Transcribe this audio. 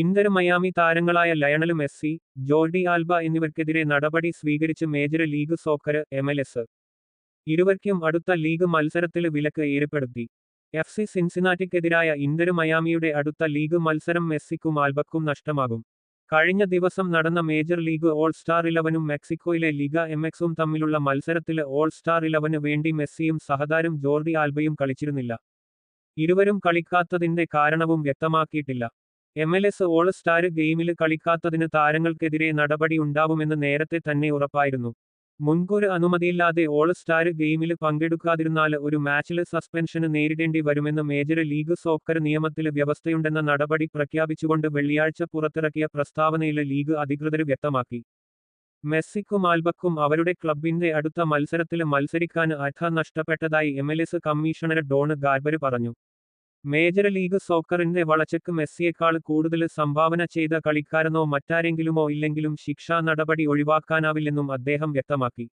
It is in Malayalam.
ഇന്റർ മയാമി താരങ്ങളായ ലയണൽ മെസ്സി ജോർഡി ആൽബ എന്നിവർക്കെതിരെ നടപടി സ്വീകരിച്ച് Major League Soccer M L S. ഇരുവർക്കും അടുത്ത ലീഗ് മത്സരത്തിൽ വിലക്ക് ഏർപ്പെടുത്തി. എഫ് സി സിൻസിനാറ്റിക്കെതിരായ ഇന്റർ മയാമിയുടെ അടുത്ത ലീഗ് മത്സരം മെസ്സിക്കും ആൽബക്കും നഷ്ടമാകും. കഴിഞ്ഞ ദിവസം നടന്ന മേജർ ലീഗ് ഓൾ സ്റ്റാർ ഇലവനും മെക്സിക്കോയിലെ ലിഗ എം എക്സും തമ്മിലുള്ള മത്സരത്തിൽ ഓൾ സ്റ്റാർ ഇലവന് വേണ്ടി മെസ്സിയും സഹതാരം ജോർഡി ആൽബയും കളിച്ചിരുന്നില്ല. ഇരുവരും കളിക്കാത്തതിന്റെ കാരണവും വ്യക്തമാക്കിയിട്ടില്ല. M L S all star ഗെയിമിൽ കളിക്കാത്തതിന് താരങ്ങൾക്കെതിരെ നടപടി ഉണ്ടാവുമെന്ന് നേരത്തെ തന്നെ ഉറപ്പായിരുന്നു. മുൻകൂർ അനുമതിയില്ലാതെ ഓൾ സ്റ്റാർ ഗെയിമിൽ പങ്കെടുക്കാതിരുന്നാൽ ഒരു മാച്ചിൽ സസ്പെൻഷന് നേരിടേണ്ടി വരുമെന്ന് മേജർ ലീഗ് സോക്കർ നിയമത്തിൽ വ്യവസ്ഥയുണ്ടെന്ന നടപടി പ്രഖ്യാപിച്ചുകൊണ്ട് വെള്ളിയാഴ്ച പുറത്തിറക്കിയ പ്രസ്താവനയിൽ ലീഗ് അധികൃതർ വ്യക്തമാക്കി. മെസ്സിക്കും ആൽബക്കും അവരുടെ ക്ലബിന്റെ അടുത്ത മത്സരത്തിൽ മത്സരിക്കാൻ അർഹ നഷ്ടപ്പെട്ടതായി എം കമ്മീഷണർ ഡോൺ ഗാർബർ പറഞ്ഞു. മേജർ ലീഗ് സോക്കറിന്റെ വളച്ചക്ക് മെസ്സിയേക്കാൾ കൂടുതൽ സംഭാവന ചെയ്ത കളിക്കാരനോ മറ്റാരെങ്കിലുമോ ഇല്ലെങ്കിലും ശിക്ഷാ നടപടി ഒഴിവാക്കാനാവില്ലെന്നും അദ്ദേഹം വ്യക്തമാക്കി.